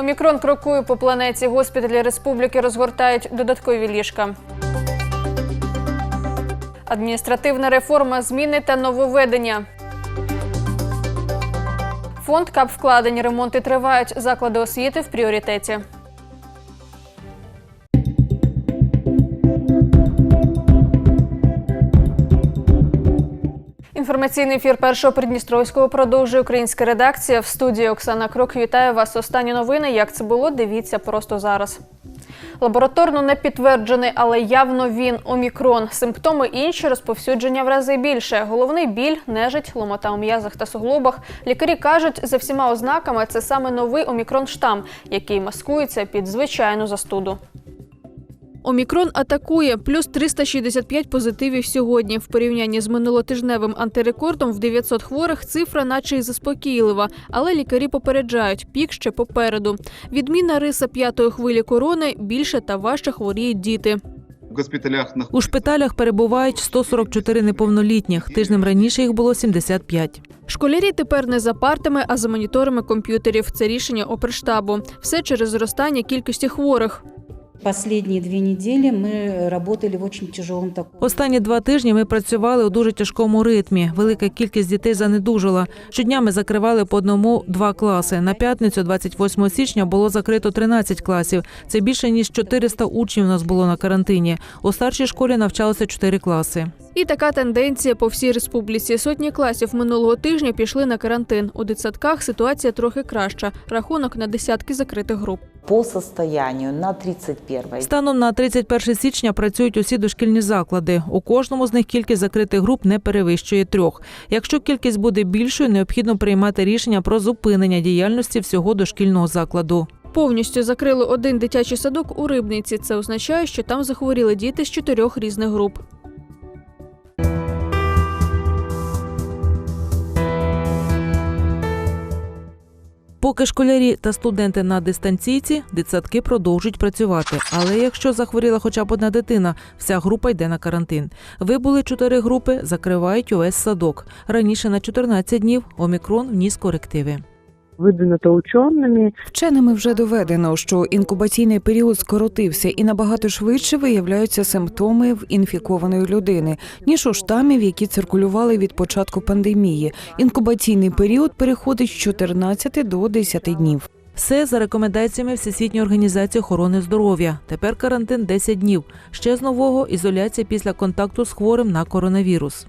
Омікрон крокує по планеті. Госпіталі республіки розгортають додаткові ліжка. Адміністративна реформа, зміни та нововведення. Фонд капвкладень. ремонти тривають. Заклади освіти в пріоритеті. Інформаційний ефір першого Придністровського продовжує українська редакція. В студії Оксана Крок вітаю вас. Останні новини. Як це було? Дивіться просто зараз. Лабораторно не підтверджений, але явно він омікрон. Симптоми інші, розповсюдження в рази більше. Головний біль, нежить, ломота у м'язах та суглобах. Лікарі кажуть, за всіма ознаками це саме новий омікрон штам, який маскується під звичайну застуду. Омікрон атакує плюс 365 позитивів сьогодні. В порівнянні з минулотижневим антирекордом в 900 хворих цифра, наче й заспокійлива. Але лікарі попереджають, пік ще попереду. Відмінна риса п'ятої хвилі корони більше та важче хворіють діти. В госпіталях на У шпиталях перебувають 144 неповнолітніх. Тижнем раніше їх було 75. Школярі тепер не за партами, а за моніторами комп'ютерів. Це рішення оперштабу. Все через зростання кількості хворих. Последние две недели мы работали в очень тяжелом таком. Останні два тижні ми працювали у дуже тяжкому ритмі. Велика кількість дітей занедужила. Щодня ми закривали по одному-два класи. На п'ятницю, 28 січня, було закрито 13 класів. Це більше ніж 400 учнів у нас було на карантині. У старшій школі навчалося 4 класи. І така тенденція по всій республіці. Сотні класів минулого тижня пішли на карантин. У дитсадках ситуація трохи краща. Рахунок на десятки закритих груп. По состоянию на 31 Станом на 31 січня працюють усі дошкільні заклади. У кожному з них кількість закритих груп не перевищує трьох. Якщо кількість буде більшою, необхідно приймати рішення про зупинення діяльності всього дошкільного закладу. Повністю закрили один дитячий садок у Рибниці. Це означає, що там захворіли діти з чотирьох різних груп. Поки школярі та студенти на дистанційці, дитсадки продовжують працювати. Але якщо захворіла хоча б одна дитина, вся група йде на карантин. Вибули чотири групи, закривають увесь садок. Раніше на 14 днів омікрон вніс корективи. Видвинуто ученими. Вченими вже доведено, що інкубаційний період скоротився і набагато швидше виявляються симптоми в інфікованої людини, ніж у штамів, які циркулювали від початку пандемії. Інкубаційний період переходить з 14 до 10 днів. Все за рекомендаціями Всесвітньої організації охорони здоров'я. Тепер карантин 10 днів. Ще з нового ізоляція після контакту з хворим на коронавірус.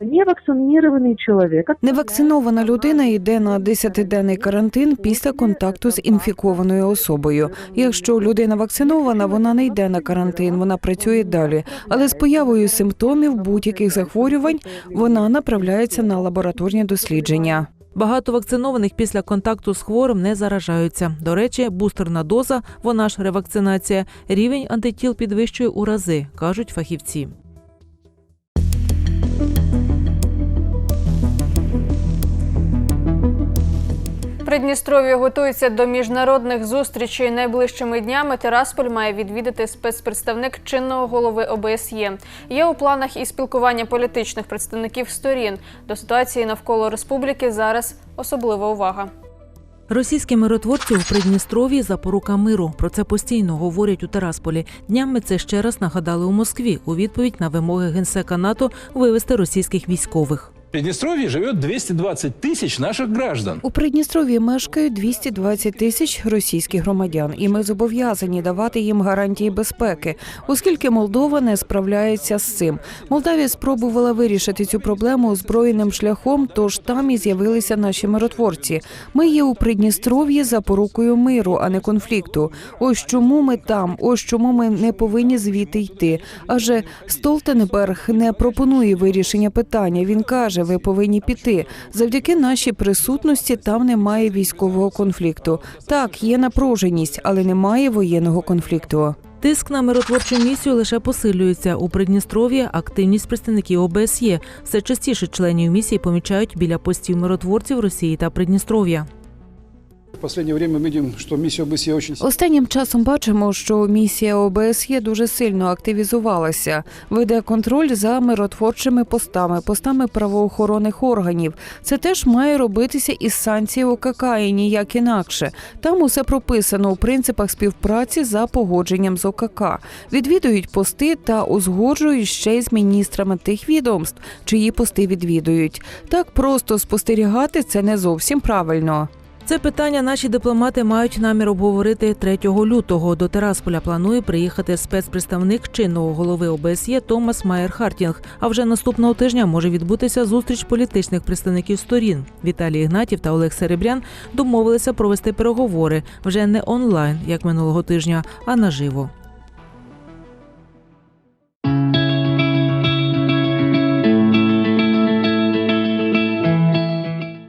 Невакцинований чоловік. Невакцинована людина йде на 10-денний карантин після контакту з інфікованою особою. Якщо людина вакцинована, вона не йде на карантин, вона працює далі. Але з появою симптомів будь-яких захворювань вона направляється на лабораторні дослідження. Багато вакцинованих після контакту з хворим не заражаються. До речі, бустерна доза, вона ж ревакцинація, рівень антитіл підвищує у рази, кажуть фахівці. Придністров'я готується до міжнародних зустрічей найближчими днями. Терасполь має відвідати спецпредставник чинного голови ОБСЄ. Є у планах і спілкування політичних представників сторін. До ситуації навколо республіки зараз особлива увага. Російські миротворці у Придністров'ї запорука миру. Про це постійно говорять у Терасполі. Днями це ще раз нагадали у Москві у відповідь на вимоги генсека НАТО вивести російських військових. В Приднестровье живет 220 тысяч наших граждан. У Придністров'ї мешкають 220 тисяч російських громадян, і ми зобов'язані давати їм гарантії безпеки, оскільки Молдова не справляється з цим. Молдавія спробувала вирішити цю проблему озброєним шляхом, тож там і з'явилися наші миротворці. Ми є у Придністров'ї запорукою миру, а не конфлікту. Ось чому ми там, ось чому ми не повинні звідти йти. Адже Столтенберг не пропонує вирішення питання. Він каже, ви повинні піти. Завдяки нашій присутності там немає військового конфлікту. Так, є напруженість, але немає воєнного конфлікту. Тиск на миротворчу місію лише посилюється. У Придністров'ї активність представників ОБСЄ. Все частіше членів місії помічають біля постів миротворців Росії та Придністров'я. Останнім часом бачимо, що місія ОБСЄ дуже сильно активізувалася, веде контроль за миротворчими постами, постами правоохоронних органів. Це теж має робитися із санкцій ОКК і ніяк інакше. Там усе прописано у принципах співпраці за погодженням з ОКК. Відвідують пости та узгоджують ще й з міністрами тих відомств, чиї пости відвідують. Так просто спостерігати це не зовсім правильно. Це питання наші дипломати мають намір обговорити 3 лютого. До Терасполя планує приїхати спецпредставник чинного голови ОБСЄ Томас Майер Хартінг. А вже наступного тижня може відбутися зустріч політичних представників сторін. Віталій Ігнатів та Олег Серебрян домовилися провести переговори вже не онлайн, як минулого тижня, а наживо.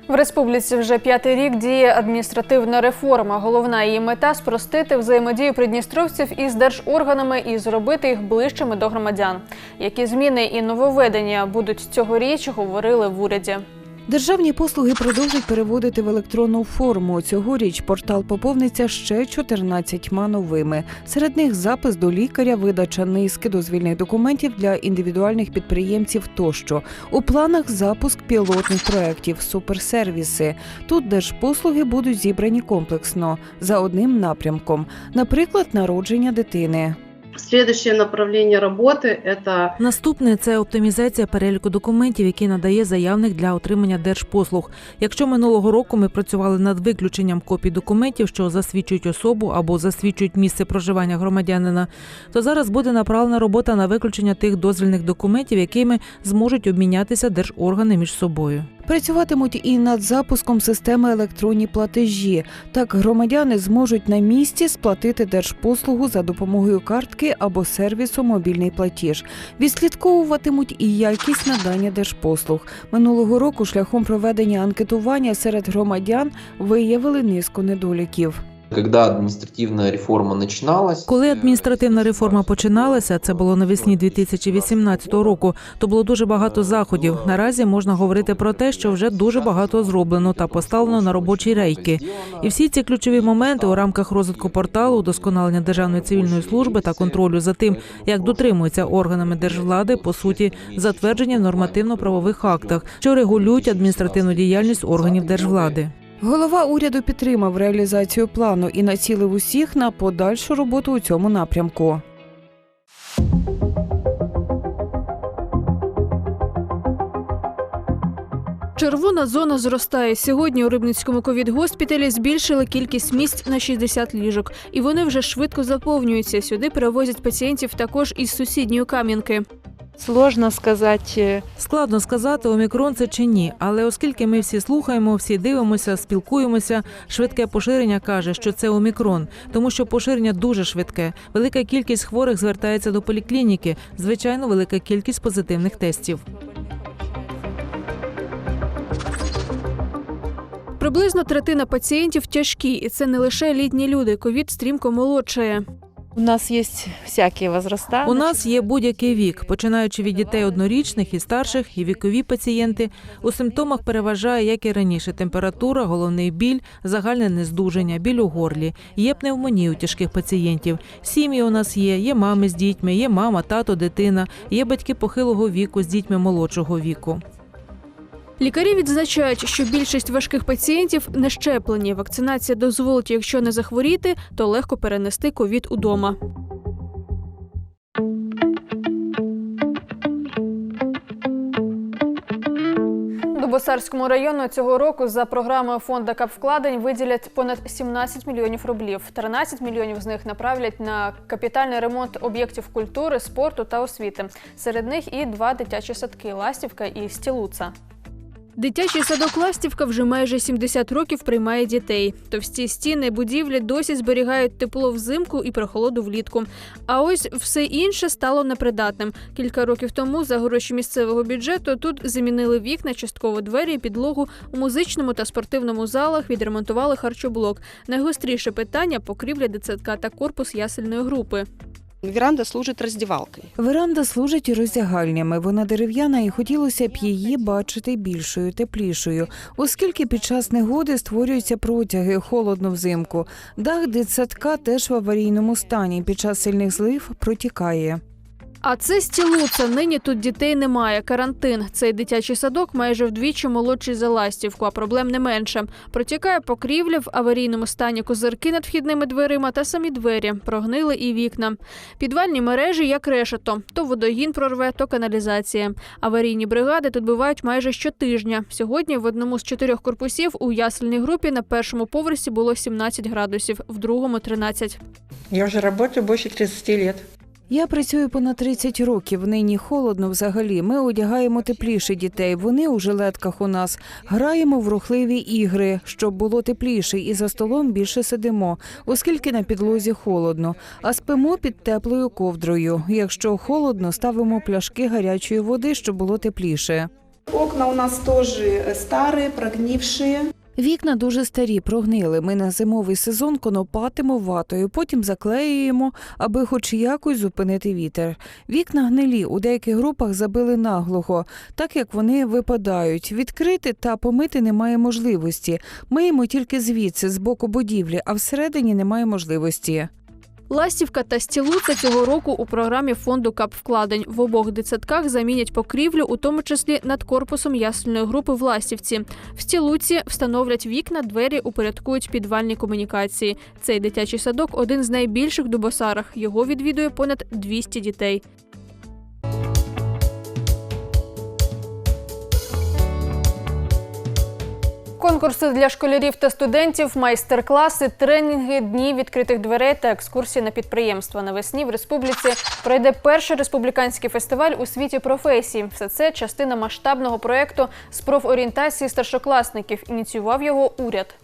В республіці вже п'ятий рік діє адміністративна реформа. Головна її мета спростити взаємодію придністровців із держорганами і зробити їх ближчими до громадян. Які зміни і нововведення будуть цьогоріч, говорили в уряді. Державні послуги продовжать переводити в електронну форму. Цьогоріч портал поповниться ще 14 новими. Серед них запис до лікаря, видача низки дозвільних документів для індивідуальних підприємців тощо. У планах запуск пілотних проєктів суперсервіси. Тут держпослуги будуть зібрані комплексно за одним напрямком, наприклад, народження дитини. Следующее направление работы – это Наступне це оптимізація переліку документів, які надає заявник для отримання держпослуг. Якщо минулого року ми працювали над виключенням копій документів, що засвідчують особу або засвідчують місце проживання громадянина, то зараз буде направлена робота на виключення тих дозвільних документів, якими зможуть обмінятися держоргани між собою. Працюватимуть і над запуском системи електронні платежі. Так громадяни зможуть на місці сплатити держпослугу за допомогою картки або сервісу мобільний платіж. Відслідковуватимуть і якість надання держпослуг. Минулого року шляхом проведення анкетування серед громадян виявили низку недоліків. Когда административная реформа начиналась, Коли адміністративна реформа починалася, це було навесні 2018 року. То було дуже багато заходів. Наразі можна говорити про те, що вже дуже багато зроблено та поставлено на робочі рейки. І всі ці ключові моменти у рамках розвитку порталу, удосконалення державної цивільної служби та контролю за тим, як дотримуються органами держвлади, по суті, затверджені в нормативно-правових актах, що регулюють адміністративну діяльність органів держвлади. Голова уряду підтримав реалізацію плану і націлив усіх на подальшу роботу у цьому напрямку. Червона зона зростає. Сьогодні у Рибницькому ковід-госпіталі збільшили кількість місць на 60 ліжок, і вони вже швидко заповнюються. Сюди перевозять пацієнтів також із сусідньої Кам'янки. Сложно сказать. Складно сказати, омікрон це чи ні, але оскільки ми всі слухаємо, всі дивимося, спілкуємося, швидке поширення каже, що це омікрон, тому що поширення дуже швидке. Велика кількість хворих звертається до поліклініки. Звичайно, велика кількість позитивних тестів. Приблизно третина пацієнтів тяжкі, і це не лише літні люди. Ковід стрімко молодшає. У нас есть всякие возраста. У нас є будь-який вік, починаючи від дітей однорічних і старших, і вікові пацієнти. У симптомах переважає, як і раніше, температура, головний біль, загальне нездужання, біль у горлі. Є пневмонія у тяжких пацієнтів. Сім'ї у нас є, є мами з дітьми, є мама, тато, дитина, є батьки похилого віку з дітьми молодшого віку. Лікарі відзначають, що більшість важких пацієнтів не щеплені. Вакцинація дозволить, якщо не захворіти, то легко перенести ковід удома. Дубосарському району цього року за програмою фонду капвкладень виділять понад 17 мільйонів рублів. 13 мільйонів з них направлять на капітальний ремонт об'єктів культури, спорту та освіти. Серед них і два дитячі садки Ластівка і Стілуца. Дитячий садок Ластівка вже майже 70 років приймає дітей. Товсті стіни будівлі досі зберігають тепло взимку і прохолоду влітку. А ось все інше стало непридатним. Кілька років тому за гроші місцевого бюджету тут замінили вікна, частково двері, підлогу у музичному та спортивному залах відремонтували харчоблок. Найгостріше питання покрівля дитсадка та корпус ясельної групи. Веранда служить роздівалкою. Веранда служить роздягальнями. Вона дерев'яна, і хотілося б її бачити більшою, теплішою, оскільки під час негоди створюються протяги, холодно взимку. Дах дитсадка теж в аварійному стані. Під час сильних злив протікає. А це стілуца. Нині тут дітей немає. Карантин. Цей дитячий садок майже вдвічі молодший за ластівку, а проблем не менше. Протікає покрівля в аварійному стані козирки над вхідними дверима та самі двері. Прогнили і вікна. Підвальні мережі як решето. То водогін прорве, то каналізація. Аварійні бригади тут бувають майже щотижня. Сьогодні в одному з чотирьох корпусів у ясельній групі на першому поверсі було 17 градусів, в другому 13. Я уже работаю больше 30 лет. Я працюю понад 30 років. Нині холодно взагалі. Ми одягаємо тепліше дітей. Вони у жилетках у нас. Граємо в рухливі ігри, щоб було тепліше, і за столом більше сидимо, оскільки на підлозі холодно. А спимо під теплою ковдрою. Якщо холодно, ставимо пляшки гарячої води, щоб було тепліше. Окна у нас тоже старые, прогнившие. Вікна дуже старі, прогнили. Ми на зимовий сезон конопатимо ватою, потім заклеюємо, аби хоч якось зупинити вітер. Вікна гнилі, у деяких групах забили наглухо, так як вони випадають. Відкрити та помити немає можливості. Миємо тільки звідси, з боку будівлі, а всередині немає можливості. Ластівка та стілуца цього року у програмі фонду капвкладень в обох дитсадках замінять покрівлю, у тому числі над корпусом ясельної групи в Ластівці. В стілуці встановлять вікна, двері, упорядкують підвальні комунікації. Цей дитячий садок один з найбільших в Дубосарах. Його відвідує понад 200 дітей. Конкурси для школярів та студентів, майстер-класи, тренінги, дні відкритих дверей та екскурсії на підприємства. Навесні в республіці пройде перший республіканський фестиваль у світі професій. Все це частина масштабного проєкту з профорієнтації старшокласників. Ініціював його уряд.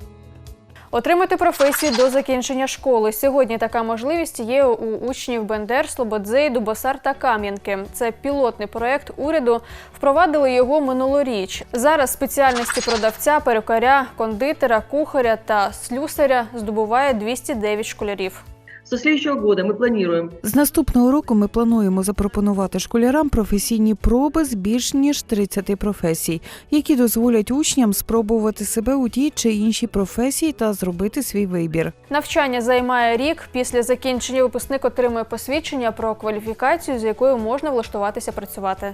Отримати професію до закінчення школи. Сьогодні така можливість є у учнів Бендер, Слободзей, Дубосар та Кам'янки. Це пілотний проект уряду. Впровадили його минулоріч. Зараз спеціальності продавця, перукаря, кондитера, кухаря та слюсаря здобуває 209 школярів. Со следующего года мы планируем З наступного року ми плануємо запропонувати школярам професійні проби з більш ніж 30 професій, які дозволять учням спробувати себе у тій чи іншій професії та зробити свій вибір. Навчання займає рік. Після закінчення випускник отримує посвідчення про кваліфікацію, з якою можна влаштуватися працювати.